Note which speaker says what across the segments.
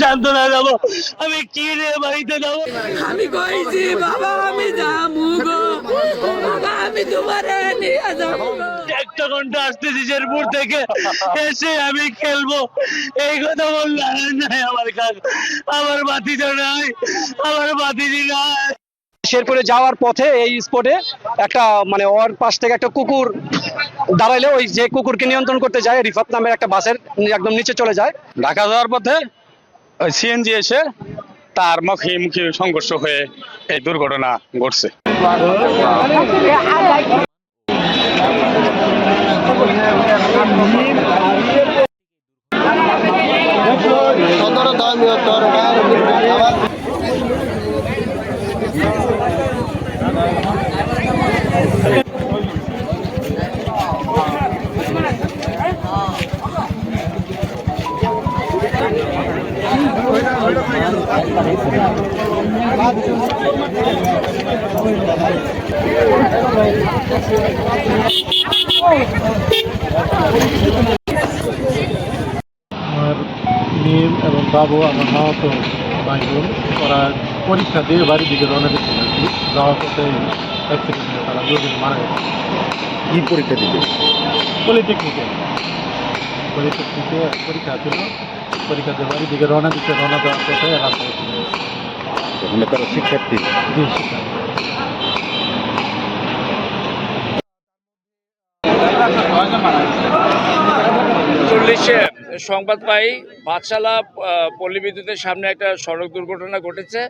Speaker 1: সান্ত্বনা আমি কি রে বাড়িতে যাব?
Speaker 2: আমি কইছি বাবা আমি যাব গো। বাবা আমি তোমারে নিয়ে যাব
Speaker 1: একটা ঘণ্টা আসতেছি শেরপুর থেকে। এসে আমি খেলব। এই কথা বললে নাই আমার কাছে আমার বাতিজা নাই। আমার বাতিজি নাই।
Speaker 3: শেরপুরে যাওয়ার পথে এই স্পটে একটা মানে ওর পাশ থেকে একটা কুকুর দাঁড়াইলে ওই যে কুকুরকে নিয়ন্ত্রণ করতে যায় রিফাত নামের একটা বাসের একদম নিচে চলে যায়।
Speaker 4: ঢাকা যাওয়ার পথে সিএনজি এসে তার মুখে মুখে সংঘর্ষ হয়ে এই দুর্ঘটনা ঘটছে।
Speaker 5: আমার মেয়ে এবং বাবু আমার মামাতো ভাই বোন ওরা পরীক্ষা দিয়ে বাড়ির দিকে রওনা দিচ্ছিল আর কি যাওয়ার পথে অ্যাক্সিডেন্টে তারা দুজন মারা গেছে।
Speaker 6: কি পরীক্ষা দিতে?
Speaker 5: পলিটেকনিকে পলিটেকনিকে পরীক্ষা ছিল। পরীক্ষা দিয়ে বাড়ির দিকে রওনা দিচ্ছে রওনা দেওয়ার পথে রাস্তা
Speaker 6: ওখানে তারা শিক্ষার্থী।
Speaker 5: জি
Speaker 7: চল্লিশে সংবাদ পাই বাদশালা পল্লী বিদ্যুতের সামনে একটা সড়ক দুর্ঘটনা ঘটেছে।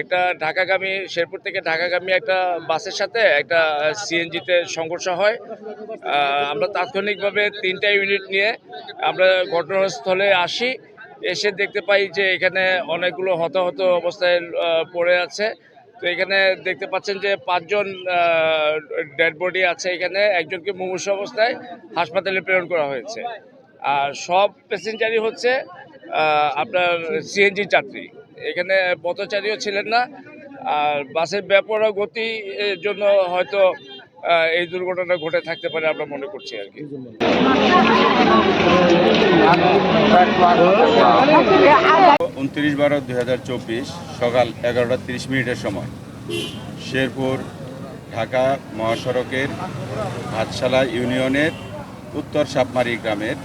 Speaker 7: একটা ঢাকাগামী, শেরপুর থেকে ঢাকাগামী একটা বাসের সাথে একটা সিএনজিতে সংঘর্ষ হয়। আমরা তাৎক্ষণিকভাবে তিনটা ইউনিট নিয়ে আমরা ঘটনাস্থলে আসি। এসে দেখতে পাই যে এখানে অনেকগুলো হতাহত অবস্থায় পড়ে আছে। তো এখানে দেখতে পাচ্ছেন যে পাঁচজন ডেড বডি আছে এখানে। একজনকে মুমূর্ষ অবস্থায় হাসপাতালে প্রেরণ করা হয়েছে। আর সব প্যাসেঞ্জারই হচ্ছে আপনার সিএনজি যাত্রী। এখানে পথচারীও ছিলেন না, আর বাসের ব্যাপরা গতি জন্য হয়তো এই দুর্ঘটনা ঘটে থাকতে পারে আমরা মনে করছি আর কি।
Speaker 8: উনত্রিশ বারো দুই হাজার চব্বিশ সকাল এগারোটা তিরিশ মিনিটের সময় শেরপুর ঢাকা মহাসড়কের ভাতশালা ইউনিয়নের উত্তর সাপমারি গ্রামের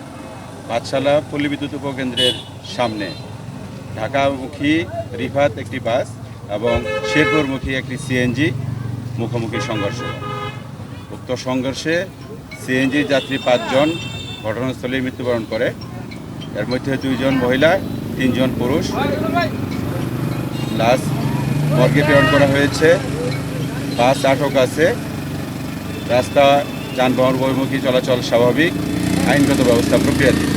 Speaker 8: ভাতশালা পল্লী বিদ্যুৎ উপকেন্দ্রের সামনে ঢাকামুখী রিফাত একটি বাস এবং শেরপুরমুখী একটি সিএনজি মুখোমুখি সংঘর্ষ। উক্ত সংঘর্ষে সিএনজি যাত্রী পাঁচজন ঘটনাস্থলে মৃত্যুবরণ করে। এর মধ্যে দুইজন মহিলা, তিনজন পুরুষ। লাশ মর্গে প্রেরণ করা হয়েছে। বাস আটক আছে। রাস্তা, যানবাহন বহিমুখী চলাচল স্বাভাবিক। আইনগত ব্যবস্থা প্রক্রিয়াধীন।